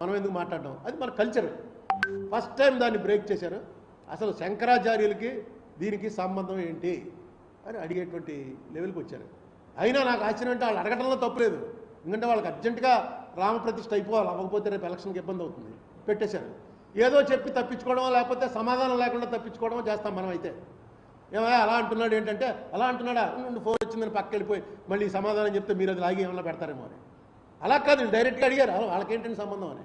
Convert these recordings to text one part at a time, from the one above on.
మనం ఎందుకు మాట్లాడడం? అది మన కల్చర్ ఫస్ట్ టైం దాన్ని బ్రేక్ చేశారు. అసలు శంకరాచార్యులకి దీనికి సంబంధం ఏంటి అని అడిగేటువంటి లెవెల్కి వచ్చారు. అయినా నాకు ఆశ్చర్యం అంటే వాళ్ళు అడగడంలో తప్పులేదు ఎందుకంటే వాళ్ళకి అర్జెంటుగా రామప్రతిష్ఠ అయిపోవాలి. అవ్వకపోతే రేపు ఎలక్షన్కి ఇబ్బంది అవుతుంది. పెట్టేశారు. ఏదో చెప్పి తప్పించుకోవడం లేకపోతే సమాధానం లేకుండా తప్పించుకోవడం చేస్తాం మనం అయితే ఏమయ్యా అలా అంటున్నాడు ఏంటంటే అలా అంటున్నాడా? నుండి ఫోన్ వచ్చిందని పక్క వెళ్ళిపోయి మళ్ళీ సమాధానం చెప్తే మీరు అది లాగి ఏమన్నా పెడతారేమో అని. అలా కాదు డైరెక్ట్గా అడిగారు. "అలా వాళ్ళకేంటండి సంబంధం? అని.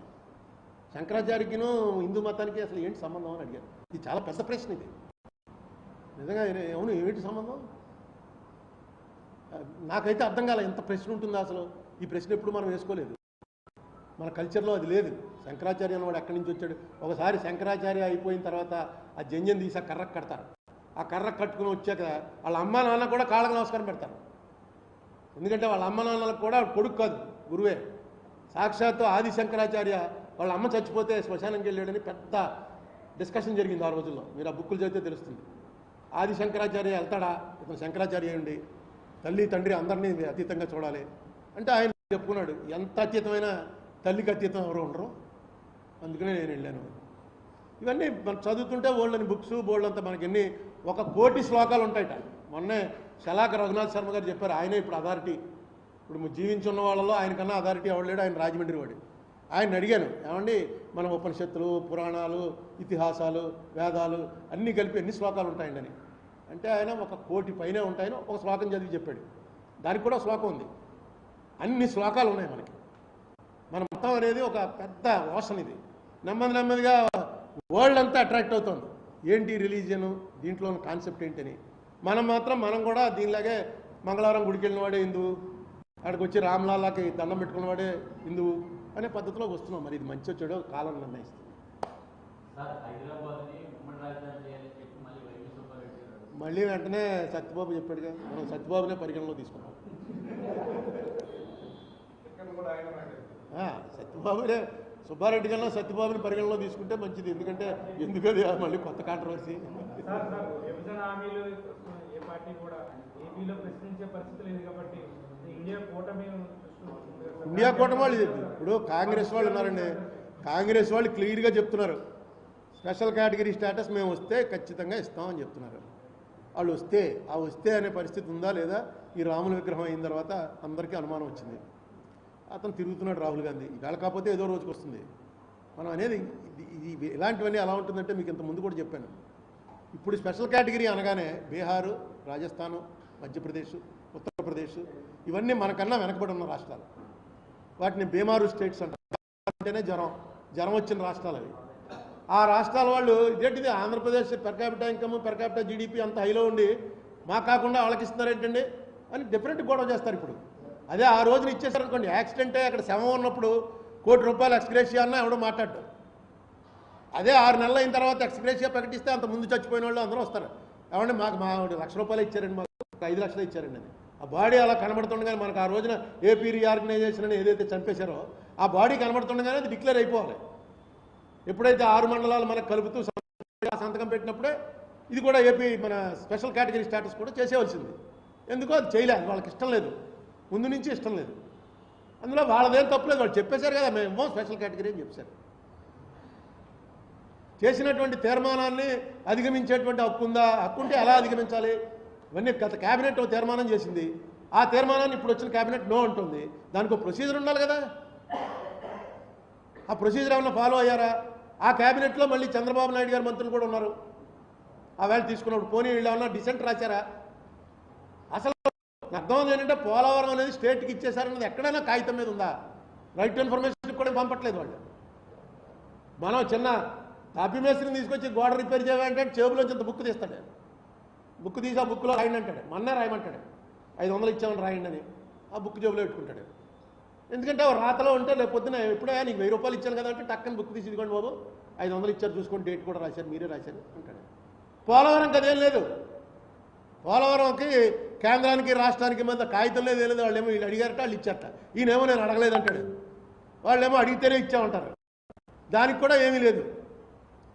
శంకరాచార్యకిను హిందూ మతానికి అసలు ఏంటి సంబంధం అని అడిగారు. ఇది చాలా పెద్ద ప్రశ్న ఇది. నిజంగా అవును ఏమిటి సంబంధం? నాకైతే అర్థం కాలే ఎంత ప్రశ్న ఉంటుందో అసలు. ఈ ప్రశ్న ఎప్పుడు మనం వేసుకోలేదు. మన కల్చర్లో అది లేదు. శంకరాచార్య అన్నవాడు ఎక్కడి నుంచి వచ్చాడు? ఒకసారి శంకరాచార్య అయిపోయిన తర్వాత ఆ జంజన్ తీసి ఆ కర్రకు కడతారు. ఆ కర్రకు కట్టుకుని వచ్చాక వాళ్ళ అమ్మ నాన్న కూడా కాళ్ళకు నమస్కారం పెడతారు. ఎందుకంటే వాళ్ళ అమ్మ నాన్నలకు కూడా కొడుకు కాదు. గురువే. సాక్షాత్తు ఆది శంకరాచార్య వాళ్ళ అమ్మ చచ్చిపోతే శ్మశానంకి వెళ్ళాడని పెద్ద డిస్కషన్ జరిగింది ఆ రోజుల్లో. మీరు ఆ బుక్కులు చదివితే తెలుస్తుంది. ఆది శంకరాచార్య వెళ్తాడా? ఇతను శంకరాచార్య ఉండి తల్లి తండ్రి అందరినీ అతీతంగా చూడాలి. అంటే ఆయన చెప్పుకున్నాడు ఎంత అతీతమైన తల్లికి అతీతం ఎవరు ఉండరు? అందుకనే నేను వెళ్ళాను. ఇవన్నీ మనం చదువుతుంటే ఓళ్ళని బుక్స్ బోల్డ్ అంతా మనకి ఎన్ని ఒక కోటి శ్లోకాలు ఉంటాయట. మొన్నే శలాక రఘునాథ్ శర్మ గారు చెప్పారు ఆయనే ఇప్పుడు అథారిటీ. ఇప్పుడు జీవించున్న వాళ్ళలో ఆయనకన్నా అథారిటీ ఎవడలేడు ఆయన రాజమండ్రి వాడు. ఆయన అడిగాను. ఏమండి? మన ఉపనిషత్తులు పురాణాలు ఇతిహాసాలు వేదాలు అన్నీ కలిపి ఎన్ని శ్లోకాలు ఉంటాయండి అని. అంటే ఆయన ఒక కోటి పైనే ఉంటాయని ఒక శ్లోకం చదివి చెప్పాడు. దానికి కూడా శ్లోకం ఉంది. అన్ని శ్లోకాలు ఉన్నాయి మనకి. మన మొత్తం అనేది ఒక పెద్ద ఓషన్ ఇది. నెమ్మది నెమ్మదిగా వరల్డ్ అంతా అట్రాక్ట్ అవుతుంది. ఏంటి రిలీజియను దీంట్లో కాన్సెప్ట్ ఏంటని. మనం మాత్రం మనం కూడా దీనిలాగే మంగళవారం గుడికి వెళ్ళిన వాడే హిందువు అక్కడికి వచ్చి రామ్లాలాకి దండం పెట్టుకున్నవాడే హిందువు అనే పద్ధతిలోకి వస్తున్నాం. మరి ఇది మంచి చెడో కాలం నిర్ణయిస్తుంది. మళ్ళీ వెంటనే సత్యబాబు చెప్పాడుగా మనం సత్యబాబునే పరిగణలో తీసుకున్నాం ఆ, సత్యబాబునే సుబ్బారెడ్డి కన్నా సత్యబాబుని పరిగణలో తీసుకుంటే మంచిది. ఎందుకంటే ఎందుకది మళ్ళీ కొత్త కాంట్రవర్సీ సార్ సార్ విభజన హామీలు ఏ పార్టీ కూడా ఏపీలో ప్రశ్నించే పరిస్థితి లేదు కాబట్టి ఇండియా కూటమి వాళ్ళు చెప్పింది ఇప్పుడు కాంగ్రెస్ వాళ్ళు ఉన్నారండి. కాంగ్రెస్ వాళ్ళు క్లియర్గా చెప్తున్నారు. స్పెషల్ కేటగిరీ స్టేటస్ మేము వస్తే ఖచ్చితంగా ఇస్తామని చెప్తున్నారు. వాళ్ళు వస్తే ఆ వస్తే అనే పరిస్థితి ఉందా లేదా? ఈ రాముల విగ్రహం అయిన తర్వాత అందరికీ అనుమానం వచ్చింది. అతను తిరుగుతున్నాడు రాహుల్ గాంధీ. ఇవాళ కాకపోతే ఏదో రోజుకి వస్తుంది. మనం అనేది ఇది- ఇలాంటివన్నీ ఎలా ఉంటుందంటే మీకు ఇంత ముందు కూడా చెప్పాను. ఇప్పుడు స్పెషల్ కేటగిరీ అనగానే బీహారు రాజస్థాను మధ్యప్రదేశ్ ఉత్తరప్రదేశ్ ఇవన్నీ మనకన్నా వెనకబడి ఉన్న రాష్ట్రాలు. వాటిని బీమారు స్టేట్స్ అంటారు. అంటేనే జ్వరం. జ్వరం వచ్చిన రాష్ట్రాలు అవి. ఆ రాష్ట్రాల వాళ్ళు ఇదేంటిది? Andhra Pradesh per income per GDP అంత హైలో ఉండి మాకు కాకుండా వాళ్ళకి ఇస్తున్నారు ఏంటండి? అని డిఫరెంట్ గొడవ చేస్తారు ఇప్పుడు. అదే ఆ రోజున ఇచ్చేసారనుకోండి యాక్సిడెంటే అక్కడ శవం ఉన్నప్పుడు కోటి రూపాయలు ఎక్స్గ్రేషియా అన్న ఎవడో మాట్లాడు అదే ఆరు నెలలు అయిన తర్వాత ఎక్స్గ్రేషియా ప్రకటిస్తే అంత ముందు చచ్చిపోయిన వాళ్ళు అందరూ వస్తారు. ఏమంటే మాకు మా లక్ష రూపాయలు ఇచ్చారండి మాకు. ఐదు లక్షలు ఇచ్చారండి అది. ఆ బాడీ అలా కనబడుతుండగానే మనకు ఆ రోజున ఏపీ రీఆర్గనైజేషన్ అని ఏదైతే చంపేశారో ఆ బాడీ కనబడుతుండగానే అది డిక్లేర్ అయిపోవాలి. ఎప్పుడైతే ఆరు మండలాలు మనకు కలుపుతూ సంతకం పెట్టినప్పుడే ఇది కూడా ఏపీ మన స్పెషల్ కేటగిరీ స్టేటస్ కూడా చేసేవలసింది ఎందుకో అది చేయలేదు. వాళ్ళకి ఇష్టం లేదు. ముందు నుంచి ఇష్టం లేదు. అందులో వాళ్ళదేం తప్పులేదు వాళ్ళు చెప్పేశారు కదా మేము స్పెషల్ కేటగిరీ అని చెప్పారు చేసినటువంటి తీర్మానాన్ని అధిగమించేటువంటి హక్కు ఉందా? హక్కు ఉంటే ఎలా అధిగమించాలి? ఇవన్నీ గత క్యాబినెట్ తీర్మానం చేసింది. ఆ తీర్మానాన్ని ఇప్పుడు వచ్చిన క్యాబినెట్ నో అంటుంది. దానికి ఒక ప్రొసీజర్ ఉండాలి కదా. ఆ ప్రొసీజర్ ఏమైనా ఫాలో అయ్యారా? ఆ క్యాబినెట్లో మళ్ళీ చంద్రబాబు నాయుడు గారు మంత్రులు కూడా ఉన్నారు. ఆ వేళ తీసుకున్నప్పుడు పోనీ వీళ్ళు ఏమన్నా డిసెంట్ రాశారా? అసలు నాకు అర్థం ఏంటంటే పోలవరం అనేది స్టేట్కి ఇచ్చేసారన్నది ఎక్కడైనా కాగితం మీద ఉందా? రైట్ టు ఇన్ఫర్మేషన్ కూడా పంపట్లేదు వాళ్ళు. మనం చిన్న తాపీ మేస్త్రిని తీసుకొచ్చి గోడ రిపేర్ చేయాలంటే చేబులోంచి ఇంత బుక్ తీస్తాడు. బుక్ తీసి ఆ బుక్లో రాయండి అంటాడు. మన్నే రాయమంటాడు. ఐదు వందలు ఇచ్చామని రాయండి అని ఆ బుక్ జేబులో పెట్టుకుంటాడు. ఎందుకంటే ఆ రాతలో ఉంటే లేకపోతే పొద్దున ఎప్పుడే నీకు వెయ్యి రూపాయలు ఇచ్చాను కదా అంటే టక్కని బుక్ తీసి ఇదిగోండి బాబు ఐదు వందలు ఇచ్చారు చూసుకోండి డేట్ కూడా రాశారు మీరే రాశారు అంటాడు. పోలవరం కదేం లేదు. పోలవరంకి కేంద్రానికి రాష్ట్రానికి మధ్య కాగితం లేదు ఏం లేదు వాళ్ళేమో వీళ్ళు అడిగారట వాళ్ళు ఇచ్చారట. ఈయనేమో నేను అడగలేదు అంటాడు. వాళ్ళేమో అడిగితేనే ఇచ్చామంటారు. దానికి కూడా ఏమీ లేదు.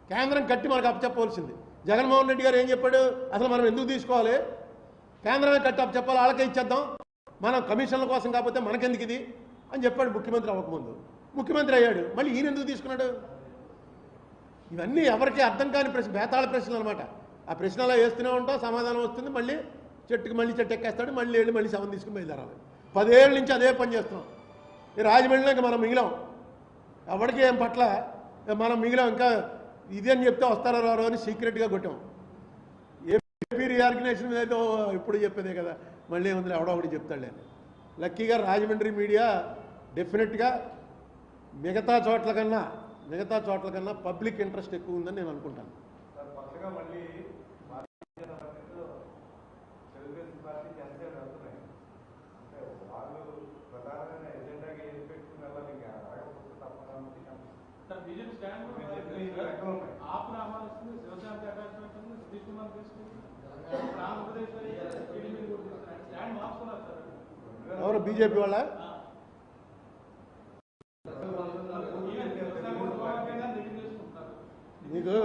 కేంద్రం కట్టి మనకు అప్పచెప్పవలసింది. జగన్మోహన్ రెడ్డి గారు ఏం చెప్పాడు? అసలు మనం ఎందుకు తీసుకోవాలి? కేంద్రమే కట్టి అప్పచెప్పాలి వాళ్ళకే ఇచ్చేద్దాం. మనం కమిషన్ల కోసం కాకపోతే మనకెందుకు ఇది? అని చెప్పాడు ముఖ్యమంత్రి అవ్వకముందు. ముఖ్యమంత్రి అయ్యాడు. మళ్ళీ ఈయన ఎందుకు తీసుకున్నాడు? ఇవన్నీ ఎవరికి అర్థం కాని ప్రశ్న బేతాళ ప్రశ్నలు అనమాట ఆ ప్రశ్న అలా వేస్తూనే ఉంటాం సమాధానం వస్తుంది. మళ్ళీ చెట్టుకి మళ్ళీ చెట్టు ఎక్కేస్తాడు మళ్ళీ వెళ్ళి మళ్ళీ శవం తీసుకుని బయలుదేరాలి. పదేళ్ళ నుంచి అదే పని చేస్తున్నాం. ఈ రాజమండ్రిలో ఇంకా మనం మిగిలాం. ఎవరికి ఏం పట్ల? మనం మిగిలాం ఇంకా ఇది అని చెప్తే వస్తారో రారో అని సీక్రెట్గా కొట్టాం. ఏపీ రీఆర్గనైజేషన్ మీద అయితే ఓ ఇప్పుడు చెప్పేదే కదా. మళ్ళీ ఏముంది? ఎవడో ఒకటి చెప్తాడులే. లక్కీగా రాజమండ్రి మీడియా డెఫినెట్గా మిగతా చోట్ల కన్నా మిగతా చోట్ల కన్నా పబ్లిక్ ఇంట్రెస్ట్ ఎక్కువ ఉందని నేను అనుకుంటాను. ఎజెండాగా ఏం పెట్టుకుని వెళ్ళాలి ఇంకా ఎవరు బీజేపీ వాళ్ళ? మీకు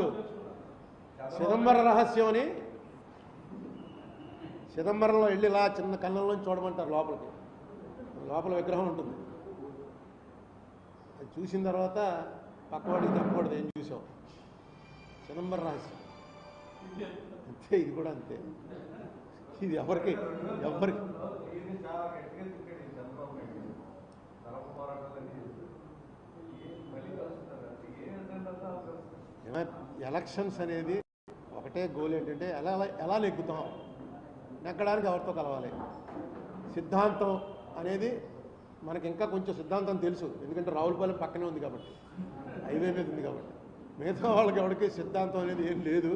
చిదంబర రహస్యం అని చిదంబరంలో వెళ్ళి ఇలా చిన్న కన్నంలో చూడమంటారు లోపలికి. లోపల విగ్రహం ఉంటుంది. అది చూసిన తర్వాత పక్కవాడికి చెప్పకూడదు ఏం చూసావు? చిదంబరం రహస్యం అంతే ఇది కూడా అంతే. ఇది ఎవరికి ఎవరికి? ఎలక్షన్స్ అనేది ఒకటే గోల్ ఏంటంటే ఎలా ఎలా నెగ్గుతాం? నెగ్గడానికి ఎవరితో కలవాలి? సిద్ధాంతం అనేది మనకి ఇంకా కొంచెం సిద్ధాంతం తెలుసు. ఎందుకంటే రావులపాలెం పక్కనే ఉంది కాబట్టి. హైవే మీద ఉంది కాబట్టి. మిగతా వాళ్ళకి ఎవరికి సిద్ధాంతం అనేది ఏం లేదు.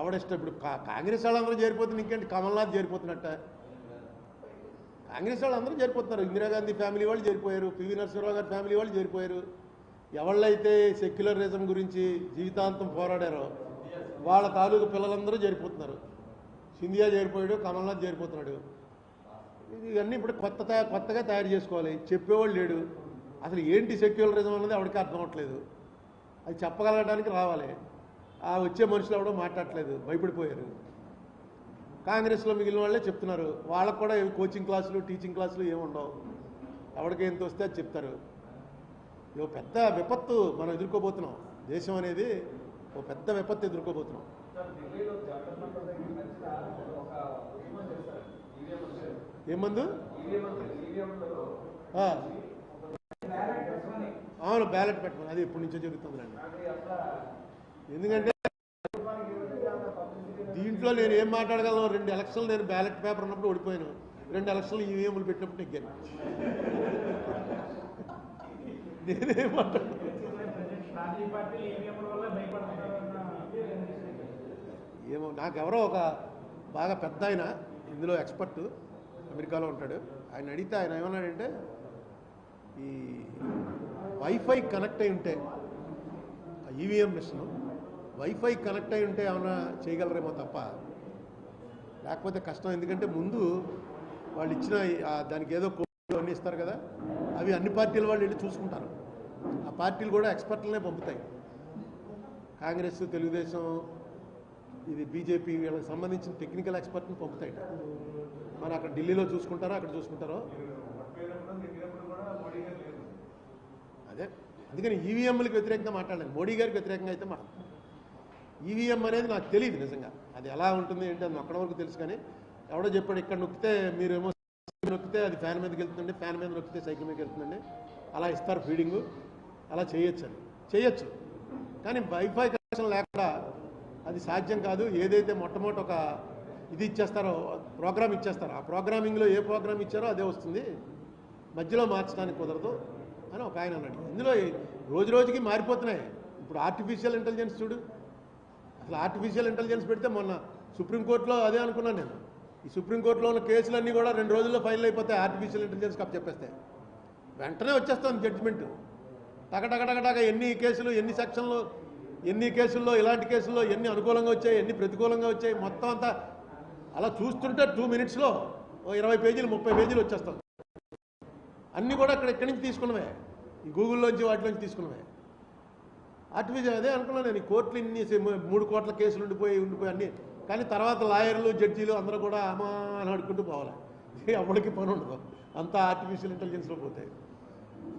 ఎవడిష్టం ఇప్పుడు కా కాంగ్రెస్ వాళ్ళందరూ చేరిపోతుంది ఇంకేంటి? కమల్నాథ్ చేరిపోతున్నట్ట. కాంగ్రెస్ వాళ్ళు అందరూ చేరిపోతున్నారు. ఇందిరాగాంధీ ఫ్యామిలీ వాళ్ళు చేరిపోయారు. పివి నరసింహరావు గారి ఫ్యామిలీ వాళ్ళు చేరిపోయారు. ఎవళ్ళైతే సెక్యులరిజం గురించి జీవితాంతం పోరాడారో వాళ్ళ తాలూకు పిల్లలందరూ చేరిపోతున్నారు. సింధియా చేరిపోయాడు కమల్నాథ్ చేరిపోతున్నాడు. ఇవన్నీ ఇప్పుడు కొత్త కొత్తగా తయారు చేసుకోవాలి. చెప్పేవాళ్ళు లేడు. అసలు ఏంటి సెక్యులరిజం అన్నది ఆవిడకి అర్థం అవ్వట్లేదు. అది చెప్పగలగడానికి రావాలి. ఆ వచ్చే మనుషులు ఎవడో మాట్లాడట్లేదు. భయపడిపోయారు. కాంగ్రెస్లో మిగిలిన వాళ్ళే చెప్తున్నారు. వాళ్ళకు కూడా ఏమి కోచింగ్ క్లాసులు టీచింగ్ క్లాసులు ఏముండవు ఉండవు. ఎవరికి ఎంత వస్తే అది చెప్తారు. ఇదో పెద్ద విపత్తు మనం ఎదుర్కోబోతున్నాం. దేశం అనేది ఒక పెద్ద విపత్తు ఎదుర్కోబోతున్నాం. ఏమందు అవును బ్యాలెట్ పెట్టమని అది ఎప్పటి నుంచో జరుగుతుందండి ఎందుకంటే దీంట్లో నేను ఏం మాట్లాడగలను? రెండు ఎలక్షన్లు నేను బ్యాలెట్ పేపర్ ఉన్నప్పుడు ఓడిపోయాను. రెండు ఎలక్షన్లు ఈవీఎంలు పెట్టినప్పుడు నెగ్గాను నేనేం మాట్లాడు ఏమో నాకు ఎవరో ఏమో నాకెవరో ఒక బాగా పెద్ద ఆయన ఇందులో ఎక్స్పర్ట్ అమెరికాలో ఉంటాడు. ఆయన అడిగితే ఆయన ఏమన్నాడంటే ఈ వైఫై కనెక్ట్ అయి ఉంటే ఈవీఎం మిషన్ వైఫై కనెక్ట్ అయి ఉంటే ఏమైనా చేయగలరేమో తప్ప లేకపోతే కష్టం. ఎందుకంటే ముందు వాళ్ళు ఇచ్చిన దానికి ఏదో కోడ్ అన్నీ ఇస్తారు కదా అవి అన్ని పార్టీల వాళ్ళు వెళ్ళి చూసుకుంటారు. ఆ పార్టీలు కూడా ఎక్స్పర్ట్లనే పంపుతాయి. కాంగ్రెస్ తెలుగుదేశం ఇది బీజేపీ వీళ్ళకి సంబంధించిన టెక్నికల్ ఎక్స్పర్ట్ని పంపుతాయి మరి అక్కడ ఢిల్లీలో చూసుకుంటారో అక్కడ చూసుకుంటారో పట్టుకున్నప్పుడు నెగ్గినప్పుడు కూడా మోడీ గారు లేదు అదే. అందుకని ఈవీఎంలకు వ్యతిరేకంగా మాట్లాడలేదు. మోడీ గారికి వ్యతిరేకంగా అయితే మాట్లాడలేదు. ఈవీఎం అనేది నాకు తెలియదు నిజంగా. అది ఎలా ఉంటుంది ఏంటి అది నొక్కడం వరకు తెలుసు కానీ ఎవడో చెప్పాడు ఇక్కడ నొక్కితే మీరేమో నొక్కితే అది ఫ్యాన్ మీదకి వెళ్తుందండి ఫ్యాన్ మీద నొక్కితే సైకిల్ మీదకి వెళ్తుందండి. అలా ఇస్తారు ఫీడింగు. అలా చేయొచ్చు అని చేయొచ్చు. కానీ వైఫై కనెక్షన్ లేకుండా అది సాధ్యం కాదు. ఏదైతే మొట్టమొదటి ఒక ఇది ఇచ్చేస్తారో ప్రోగ్రామ్ ఇచ్చేస్తారో ఆ ప్రోగ్రామింగ్లో ఏ ప్రోగ్రామ్ ఇచ్చారో అదే వస్తుంది. మధ్యలో మార్చడానికి కుదరదు. అని ఒక ఆయన అన్నాడు. ఇందులో రోజు రోజుకి మారిపోతున్నాయి. ఇప్పుడు ఆర్టిఫిషియల్ ఇంటెలిజెన్స్ చూడు. అసలు ఆర్టిఫిషియల్ ఇంటెలిజెన్స్ పెడితే మొన్న సుప్రీంకోర్టులో అదే అనుకున్నాను నేను. ఈ సుప్రీంకోర్టులో ఉన్న కేసులన్నీ కూడా రెండు రోజుల్లో ఫైల్ అయిపోతాయి ఆర్టిఫిషియల్ ఇంటెలిజెన్స్ కప్ చెప్పేస్తాయి వెంటనే వచ్చేస్తుంది జడ్జిమెంట్ టకటకటకటక ఎన్ని కేసులు ఎన్ని సెక్షన్లు ఎన్ని కేసుల్లో ఇలాంటి కేసుల్లో ఎన్ని అనుకూలంగా వచ్చాయి ఎన్ని ప్రతికూలంగా వచ్చాయి మొత్తం అంతా అలా చూస్తుంటే టూ మినిట్స్లో ఓ ఇరవై పేజీలు ముప్పై పేజీలు వచ్చేస్తాం. అన్నీ కూడా ఇక్కడ ఇక్కడి నుంచి తీసుకున్నవే ఈ గూగుల్లోంచి వాటిలోంచి తీసుకున్నవే ఆర్టిఫిషియల్ అదే అనుకున్నాను నేను కోర్టులు ఇన్ని మూడు కోట్ల కేసులు ఉండిపోయి ఉండిపోయి అన్నీ. కానీ తర్వాత లాయర్లు జడ్జీలు అందరూ కూడా అమ్మా అని అడుక్కుంటూ పోవాలి ఎవరికి పని ఉండదు. అంతా ఆర్టిఫిషియల్ ఇంటెలిజెన్స్లో పోతాయి